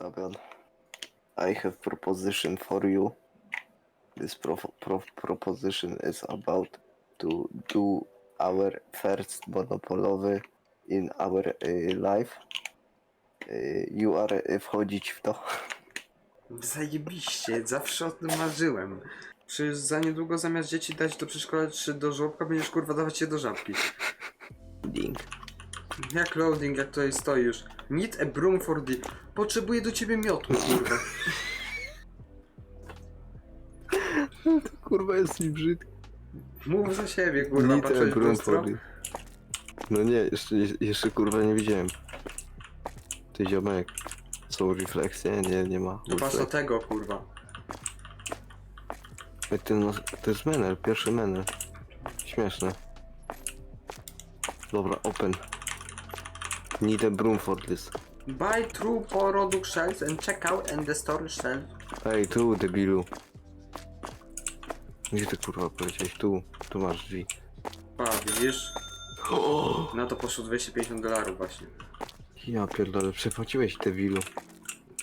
Damian, I have proposition for you. This pro- pro- proposition is about to do our first monopolowy in our y, life. Y, you are y, wchodzić w to. Zajebiście, zawsze o tym marzyłem. Przecież za niedługo zamiast dzieci dać do przedszkola czy do żłobka, będziesz kurwa dawać je do żabki. Link. Jak loading, jak tutaj stoi już. Need a broom for the... Potrzebuję do ciebie miotu, kurwa. Kurwa jest mi brzydki. Mów za siebie, kurwa, patrzyłeś ten w lustro? No nie, jeszcze, jeszcze kurwa nie widziałem. Ty ziomek. Są refleksje? Nie, nie ma. No patrz refleksji. tego, kurwa. Ej, Ty, no, to jest menel, pierwszy menel. Śmieszne. Dobra, open. Need a broom for this. Buy true product shelves and check out and the storage shelf. Ej, tu debilu. Gdzie ty kurwa poleciałeś? Tu, tu masz drzwi. Pa, widzisz? Na to poszło 250 dolarów właśnie. Ja pierdolę, przepłaciłeś debilu.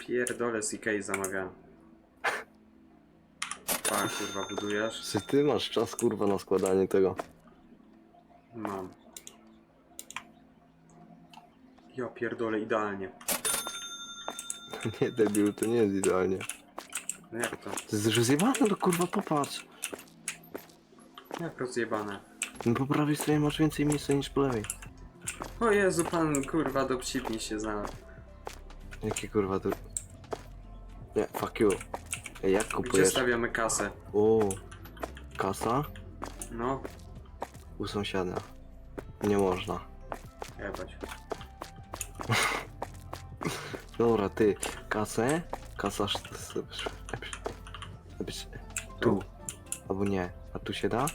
Pierdolę z Ikei zamawiałem. Pa, kurwa, budujesz? Czy ty masz czas kurwa na składanie tego? Mam. Ja pierdolę, idealnie. Nie debilu, to nie jest idealnie. No jak to? To jest rozjebane, no kurwa popatrz. Jak rozjebane? No po prawej stronie masz więcej miejsca niż po lewej. O Jezu, pan kurwa dowcipnie się znalazł. Jakie kurwa to... Nie, fuck you. Ej, jak Gdzie kupujesz? stawiamy kasę? O, kasa? No, U sąsiada. Nie można. jebać. Dobra, ty, kasę? Kasa... sz- sz- Tu. Albo nie. A tu się da?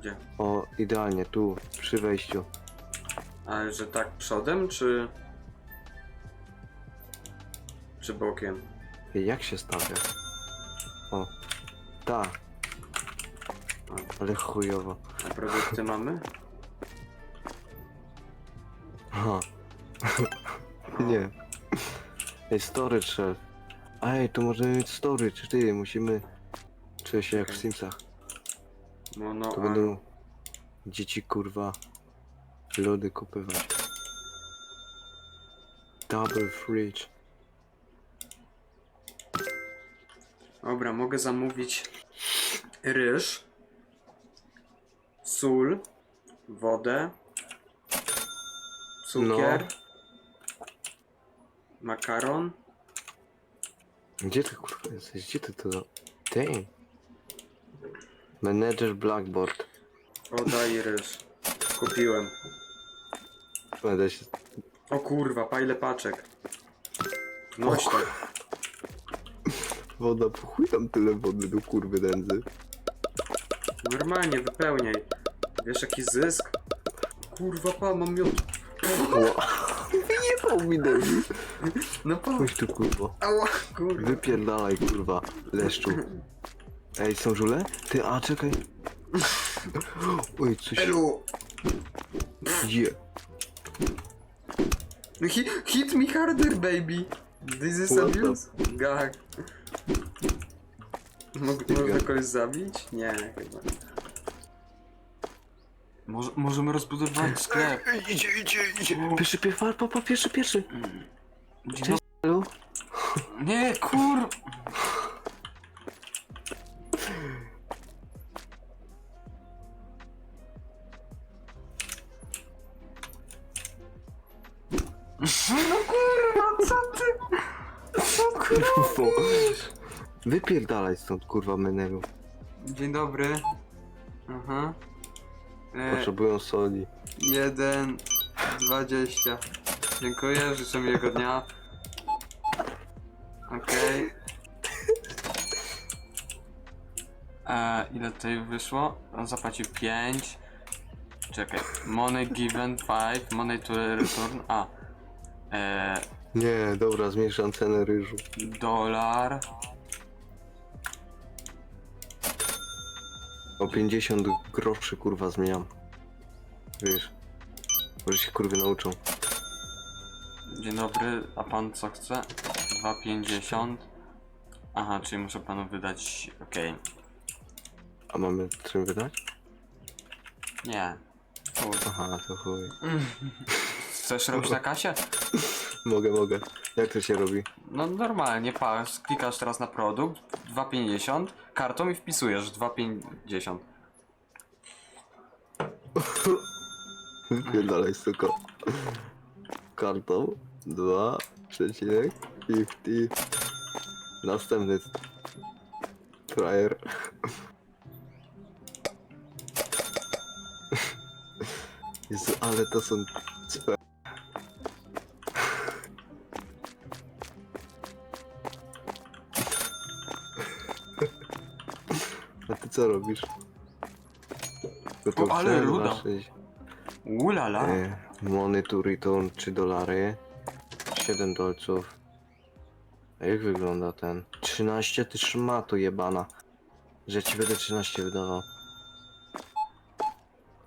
Gdzie? O, idealnie, tu, przy wejściu. Ale że tak przodem, czy... Czy bokiem? Ej, jak się stawia? O, tak, A, ale chujowo. a produkty mamy? Aha. nie. Ej, storage shelf. Ej, tu możemy mieć storage, ty, musimy... Czuję się jak w Simsach. No, no, To będą dzieci kurwa lody kupywać. Double fridge. Dobra, mogę zamówić ryż, sól, wodę, cukier, makaron. Gdzie ty kurwa jesteś? Gdzie ty to? Damn. Manager Blackboard. Woda i ryż. Kupiłem. Będę się... O kurwa, pa ile paczek. Noś to. Woda, po chuj tam tyle wody do kurwy nędzy. Normalnie, wypełniaj. Wiesz jaki zysk? Kurwa, pa, mam miód. Wyjebał mi debil. No. Chodź tu kurwa. Ała, kurwa. Wypierdalaj kurwa, leszczu. Ej, są żule? Ty, a czekaj. Oj, coś... Elu. Je. Hit, hit me harder, baby. This is What abuse. Gag. Mog, Ty można gag. kogoś zabić? Nie, chyba. Może, możemy rozbudować sklep. Ej, idzie, idzie, idzie. Pierwszy, pierwszy, papa, pierwszy, pierwszy. Dzień Cześć, Nie, kur... No kurwa, co ty? Co Kurwo. Wypierdalaj stąd, kurwa, menelu. Dzień dobry. Aha. E, Potrzebują soli. jeden, dwadzieścia. Dziękuję, życzę miłego dnia. Okej. E, ile tutaj wyszło? On zapłacił 5. Czekaj. Money given 5. Money to return. A. E, Nie, dobra, zmniejszam cenę ryżu. dolar. O 50 groszy, kurwa, zmieniam. Wiesz. Może się kurwy nauczą. Dzień dobry, a pan co chce? 2,50. Aha, czyli muszę panu wydać. Okej. A mamy czym wydać? Nie. Chuj. Aha, to chuj. Chcesz robić na kasie? Mogę, mogę. Jak to się robi? No normalnie, patrz, klikasz teraz na produkt, 2,50, kartą i wpisujesz 2,50. Wypierdalaj, suko. Kartą 2,50. Następny frajer. Jezu, ale to są cwe. Co robisz? O, ale ruda. Zobaczyć. Ulala! E, Money to return 3 dolary. 7 dolców. A jak wygląda ten? 13 ty szmato jebana. Że ci będę 13 wydawał.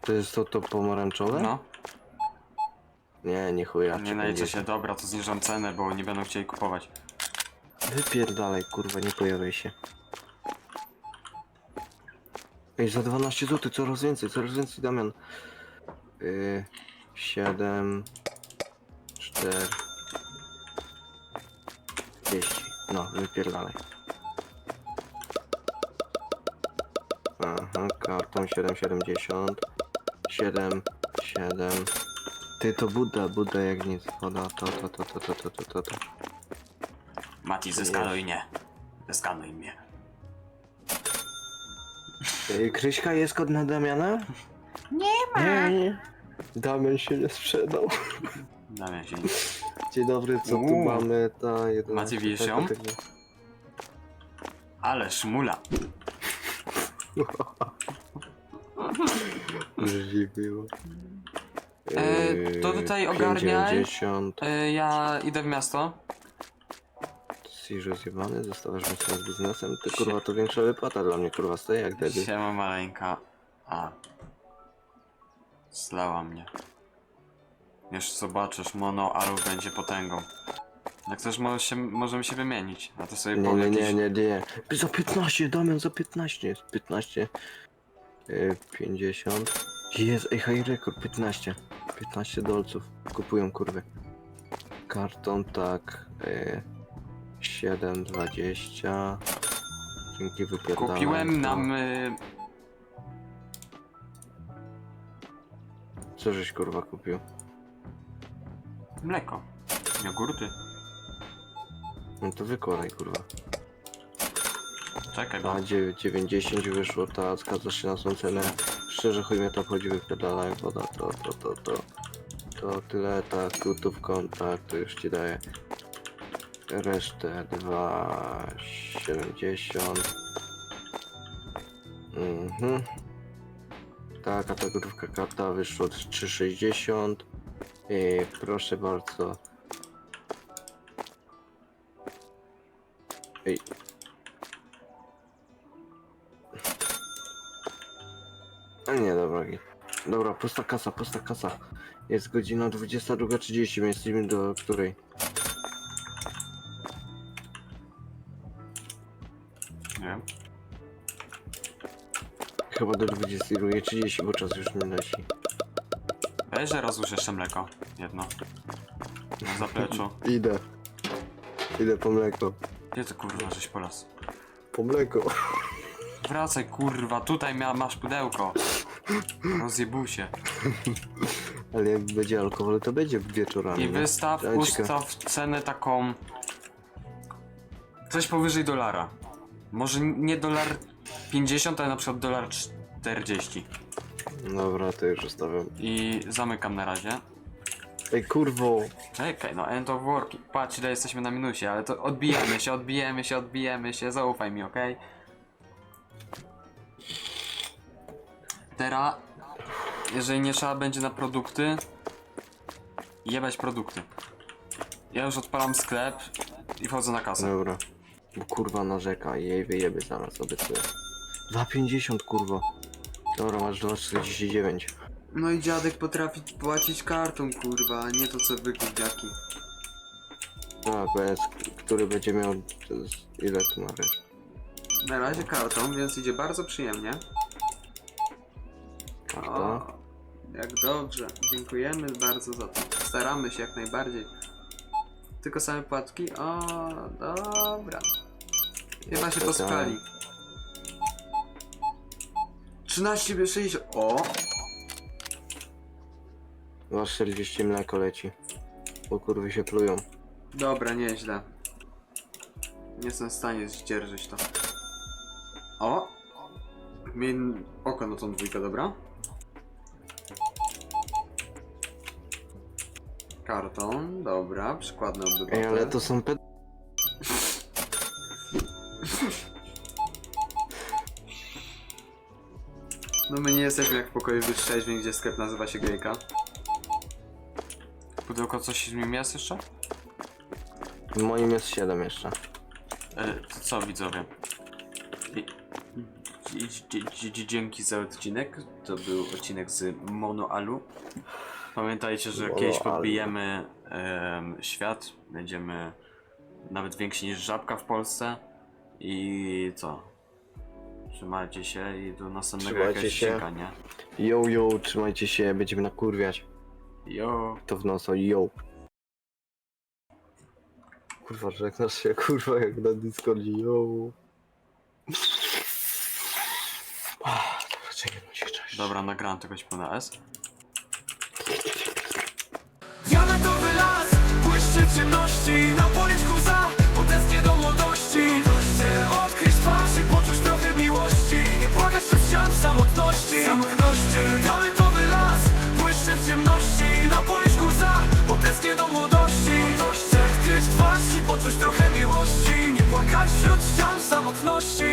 To jest to, to pomarańczowe? No, Nie, nie chuja. nie będzie. się, dobra, to zniżam cenę, bo nie będą chcieli kupować. Wypierdalaj, kurwa, nie pojawiaj się. Ej, za 12 zł, coraz więcej, coraz więcej, Damian. Yy, 7, 4, 30. No, wypierdalaj. Aha, kartą 7,70. 7, 7. Ty to Buda, Buda jak nic poda, to, to, to, to, to, to, to, to, to. Mati, zeskanuj mnie. Zeskanuj mnie. Ej, Kryśka jest kod na Damiana? Nie ma. Nie, nie. Damian się nie sprzedał. Damian się Dzień dobry, co tu Uuu. mamy? Ta 11, Macie wiesią? tak. Ale szmula. Było. E, to tutaj ogarniaj. 50. E, ja idę w miasto. Jesteś rozjebany, zostawiasz mnie sobie z biznesem? Ty kurwa, to większa wypłata dla mnie, kurwa, stoi jak debil. Siema maleńka. A. Slała mnie. Już zobaczysz, mono Aru będzie potęgą. Jak chcesz, może się, możemy się wymienić. A to sobie Nie, powiem nie, jakiś... nie, nie, nie. Za 15, Damian, za 15 jest. 15. e, 50. Jest, ej, high record, 15. 15 dolców. Kupują kurwy. Karton, tak. E, 7, 20. Dzięki wypierdalaj. Kupiłem nam... Y, Co żeś kurwa kupił? mleko. Jogurty. No to wykładaj kurwa. Czekaj, bo... A 9, 90 wyszło, ta zgadza się na tą cenę. Szczerze chuj mnie to chodzi wypierdalaj woda, to, to, to, to. To tyle, tak, gotówką, tak, to już ci daję. Resztę 2,70. Mhm. Ta gotówka karta wyszło 3,60. I proszę bardzo. Ej, A nie, dobra. Dobra, pusta kasa, pusta kasa. Jest godzina 22.30, my jesteśmy do której? Nie. Chyba do 22.30, bo czas już nie leci. Weź, rozłóż jeszcze mleko. Jedno. Na zapleczu. Idę. Idę po mleko. Gdzie ty kurwa żeś po las? Po mleko. Wracaj kurwa, tutaj mia, masz pudełko. Rozjebusie. Ale jak będzie alkohol, to będzie wieczorami. I nie? wystaw, ciekawe. ustaw cenę taką... Coś powyżej dolara. Może nie dolar 50, ale na przykład dolar 40. Dobra, to już ustawiam. I zamykam na razie. Ej, kurwo. Czekaj, no end of work. Patrz ile jesteśmy na minusie, ale to odbijemy się, odbijemy się, odbijemy się, zaufaj mi, okej? Teraz, jeżeli nie trzeba będzie na produkty, jebać produkty. Ja już odpalam sklep i wchodzę na kasę. Dobra. Bo kurwa narzeka i jej wyjeby zaraz, obiecuję. 2,50 kurwo. Dobra, masz 2,49. No i dziadek potrafi płacić kartą, kurwa, a nie to co wy, gówniaki. Tak, bez. który będzie miał... Ile tu ma być? Na razie kartą, więc idzie bardzo przyjemnie. Karta. O, jak dobrze. Dziękujemy bardzo za to. Staramy się jak najbardziej. Tylko same płatki? O, dobra. Chyba się poskali. 13 by 60. O! Masz 40 mleko leci. Bo kurwy się plują. Dobra, nieźle. Nie jestem w stanie zdzierżyć to. O! Miej oko na tą dwójkę, dobra? Karton, dobra, przykładny obywatel. Ej, ale to są ped... No my nie jesteśmy jak w pokoju wytrzeźwień, gdzie sklep nazywa się Gejka. Pudełko coś z nim jest jeszcze? W moim jest 7 jeszcze. E, to co widzowie? I- Dzięki za odcinek. To był odcinek z Monoalu. Pamiętajcie, że kiedyś Monoalu. podbijemy em, świat. Będziemy nawet więksi niż żabka w Polsce. I co? Trzymajcie się i do następnego Trzymajcie jakaś się. odcinka, nie? Yo, yo, trzymajcie się, będziemy nakurwiać. Jo. To w noso, yo. Kurwa, żegnasz się, kurwa, jak na Discordzie, yo. Dobra, czekaj, cześć. Dobra, nagrałem tego ćpu na S. w ciemności Na policzku za, odeznie do młodości. Chcę odkryć twarz i poczuć trochę miłości. Nie płakać przez ścian samotności. Samotności. Diamentowy las, błyszczy w ciemności. Na policzku za, odeznie do młodości. Chcę odkryć twarz i poczuć trochę miłości. Nie płakać wśród ścian samotności